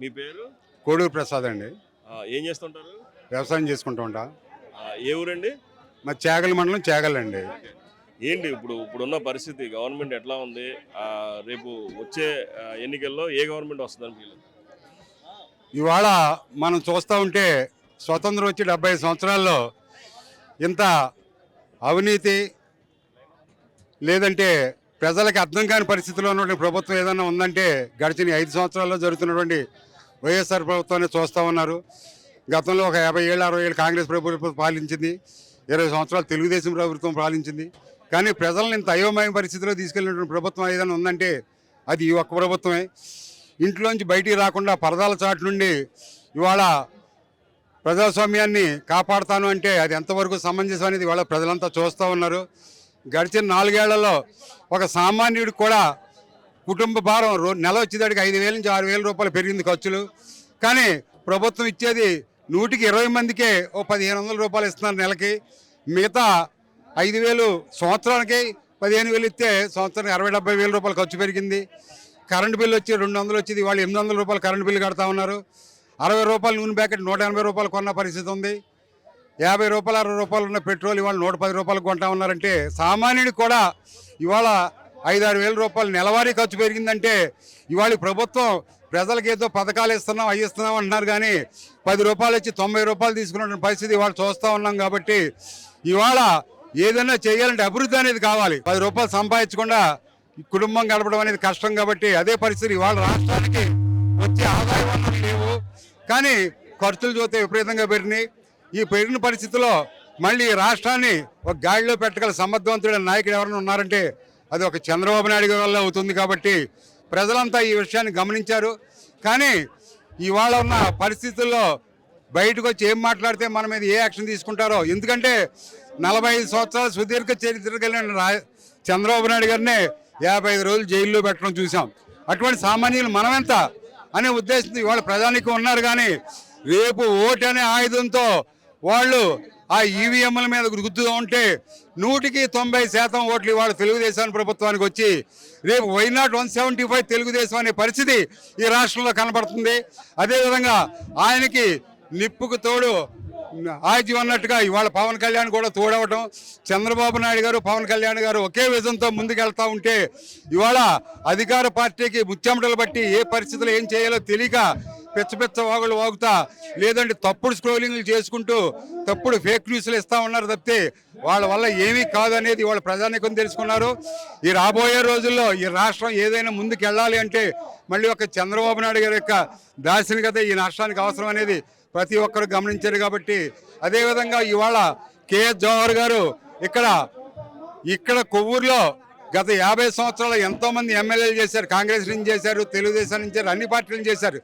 మీ పేరు? కోడూరు ప్రసాద్ అండి. ఏం చేస్తుంటారు? వ్యవసాయం చేసుకుంటూ ఉంటా. ఏ ఊరండి? మా చేగల మండలం చేగలండి. ఏంటి ఇప్పుడు ఇప్పుడున్న పరిస్థితి? గవర్నమెంట్ ఎట్లా ఉంది? రేపు వచ్చే ఎన్నికల్లో ఏ గవర్నమెంట్ వస్తుందని ఇవాళ మనం చూస్తూ ఉంటే స్వతంత్రం వచ్చి డెబ్బై సంవత్సరాల్లో ఇంత అవినీతి లేదంటే ప్రజలకు అర్థం కాని పరిస్థితిలో ఉన్నటువంటి ప్రభుత్వం ఏదైనా ఉందంటే గడిచిన ఐదు సంవత్సరాల్లో జరుగుతున్నటువంటి వైఎస్ఆర్ ప్రభుత్వాన్ని చూస్తూ ఉన్నారు. గతంలో ఒక యాభై ఏళ్ళు అరవై ఏళ్ళు కాంగ్రెస్ ప్రభుత్వం పాలించింది. ఇరవై సంవత్సరాలు తెలుగుదేశం ప్రభుత్వం పాలించింది. కానీ ప్రజలను ఇంత అయోమయ పరిస్థితిలో తీసుకెళ్ళినటువంటి ప్రభుత్వం ఏదైనా ఉందంటే అది ఈ ఒక్క ప్రభుత్వమే. ఇంట్లోంచి బయటికి రాకుండా పరదాల చాటు నుండి ఇవాళ ప్రజాస్వామ్యాన్ని కాపాడుతాను అంటే అది ఎంతవరకు సమంజసం అనేది ఇవాళ ప్రజలంతా చూస్తూ ఉన్నారు. గడిచిన నాలుగేళ్ళలో ఒక సామాన్యుడికి కూడా కుటుంబ భారం రో నెల వచ్చేదానికి ఐదు వేల నుంచి ఆరు వేల రూపాయలు పెరిగింది ఖర్చులు. కానీ ప్రభుత్వం ఇచ్చేది నూటికి ఇరవై మందికే ఓ పదిహేను వందల రూపాయలు ఇస్తున్నారు నెలకి. మిగతా ఐదు వేలు సంవత్సరానికి పదిహేను వేలు ఇస్తే సంవత్సరానికి అరవై డెబ్బై వేల రూపాయలు ఖర్చు పెరిగింది. కరెంటు బిల్లు వచ్చి రెండు వందలు వచ్చేది వాళ్ళు ఎనిమిది వందల రూపాయలు కరెంటు బిల్లు కడతా ఉన్నారు. అరవై రూపాయలు నూనె ప్యాకెట్ నూట ఎనభై రూపాయలు కొన్న పరిస్థితి ఉంది. యాభై రూపాయలు అరవై రూపాయలు ఉన్న పెట్రోల్ ఇవాళ నూట పది రూపాయలు కొంటా ఉన్నారంటే సామాన్యుడికి కూడా ఇవాళ ఐదారు వేల రూపాయలు నెలవారీ ఖర్చు పెరిగిందంటే ఇవాళ ప్రభుత్వం ప్రజలకు ఏదో పథకాలు ఇస్తున్నాం అవి ఇస్తున్నాం అంటున్నారు కానీ పది రూపాయలు ఇచ్చి తొంభై రూపాయలు తీసుకున్న పరిస్థితి ఇవాళ చూస్తూ ఉన్నాం కాబట్టి ఇవాళ ఏదైనా చేయాలంటే అభివృద్ధి అనేది కావాలి. పది రూపాయలు సంపాదించకుండా కుటుంబం గడపడం అనేది కష్టం కాబట్టి అదే పరిస్థితి ఇవాళ రాష్ట్రానికి వచ్చే ఆదాయ వనరులు లేవు. కానీ ఖర్చులు చూస్తే విపరీతంగా పెరిగినాయి. ఈ పెరిగిన పరిస్థితిలో మళ్ళీ ఈ రాష్ట్రాన్ని ఒక గాడిలో పెట్టగల సమర్థవంతుడైన నాయకుడు ఎవరైనా ఉన్నారంటే అది ఒక చంద్రబాబు నాయుడు వల్ల అవుతుంది కాబట్టి ప్రజలంతా ఈ విషయాన్ని గమనించారు. కానీ ఇవాళ ఉన్న పరిస్థితుల్లో బయటకు వచ్చి ఏం మాట్లాడితే మన మీద ఏ యాక్షన్ తీసుకుంటారో? ఎందుకంటే నలభై ఐదు సంవత్సరాల సుదీర్ఘ చరిత్ర కలిగిన చంద్రబాబు నాయుడు గారిని యాభై ఐదు రోజులు జైల్లో పెట్టడం చూసాం అటువంటి సామాన్యులు మనమెంత అనే ఉద్దేశంతో ఇవాళ ప్రజానికి ఉన్నారు కానీ రేపు ఓటు అనే ఆయుధంతో వాళ్ళు ఆ ఈవీఎంల మీద గుర్తు ఉంటే నూటికి తొంభై శాతం ఓట్లు ఇవాళ తెలుగుదేశం ప్రభుత్వానికి వచ్చి రేపు why not one seventy five Telugu Desam అనే పరిస్థితి ఈ రాష్ట్రంలో కనబడుతుంది. అదేవిధంగా ఆయనకి నిప్పుకు తోడు ఆజీ అన్నట్టుగా ఇవాళ పవన్ కళ్యాణ్ కూడా తోడవటం. చంద్రబాబు నాయుడు గారు పవన్ కళ్యాణ్ గారు ఒకే విజన్తో ముందుకెళ్తా ఉంటే ఇవాళ అధికార పార్టీకి ముచ్చెమటలు బట్టి ఏ పరిస్థితులు ఏం చేయాలో తెలియక పిచ్చ పిచ్చ వాగులు వాగుతా. లేదంటే తప్పుడు స్క్రోలింగ్లు చేసుకుంటూ తప్పుడు ఫేక్ న్యూస్లు ఇస్తా ఉన్నారు తప్పితే వాళ్ళ వల్ల ఏమీ కాదనేది వాళ్ళ ప్రజానికం తెలుసుకున్నారు. ఈ రాబోయే రోజుల్లో ఈ రాష్ట్రం ఏదైనా ముందుకు వెళ్ళాలి అంటే మళ్ళీ ఒక చంద్రబాబు నాయుడు గారి యొక్క దార్శనికత ఈ రాష్ట్రానికి అవసరం అనేది ప్రతి ఒక్కరు గమనించారు కాబట్టి అదేవిధంగా ఇవాళ కేఎస్ జవహర్ గారు ఇక్కడ ఇక్కడ కొవ్వూరులో గత యాభై సంవత్సరాలు ఎంతో మంది ఎమ్మెల్యేలు చేశారు కాంగ్రెస్ నుంచి చేశారు తెలుగుదేశం నుంచి చేశారు, అన్ని పార్టీలు చేశారు.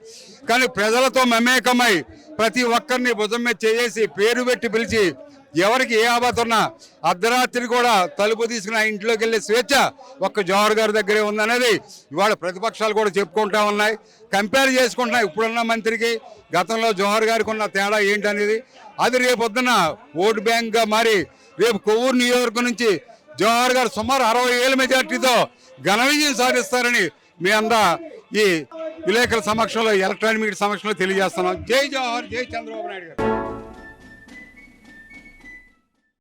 కానీ ప్రజలతో మమేకమై ప్రతి ఒక్కరిని భుజం మీద చేసి పేరు పెట్టి పిలిచి ఎవరికి ఏ ఆపద ఉన్నా అర్ధరాత్రి కూడా తలుపు తీసుకుని ఆ ఇంట్లోకి వెళ్ళే స్వేచ్ఛ ఒక్క జవహర్ గారి దగ్గరే ఉందనేది ఇవాళ ప్రతిపక్షాలు కూడా చెప్పుకుంటా ఉన్నాయి. కంపేర్ చేసుకుంటున్నాయి ఇప్పుడున్న మంత్రికి గతంలో జవహర్ గారికి ఉన్న తేడా ఏంటనేది. అది రేపు పొద్దున ఓటు బ్యాంక్గా మారి రేపు కొవ్వూరు నియోజకవర్గం నుంచి జవహర్ గారు సుమారు అరవై ఏళ్ళ మెజార్టీతో ఘన విజయం సాధిస్తారని మీ అందా ఈ విలేకరుల సమక్షంలో ఎలక్ట్రానిక్ మీడియా సమక్షంలో తెలియజేస్తున్నాం. జై జవహర్ జై చంద్రబాబు నాయుడు గారు.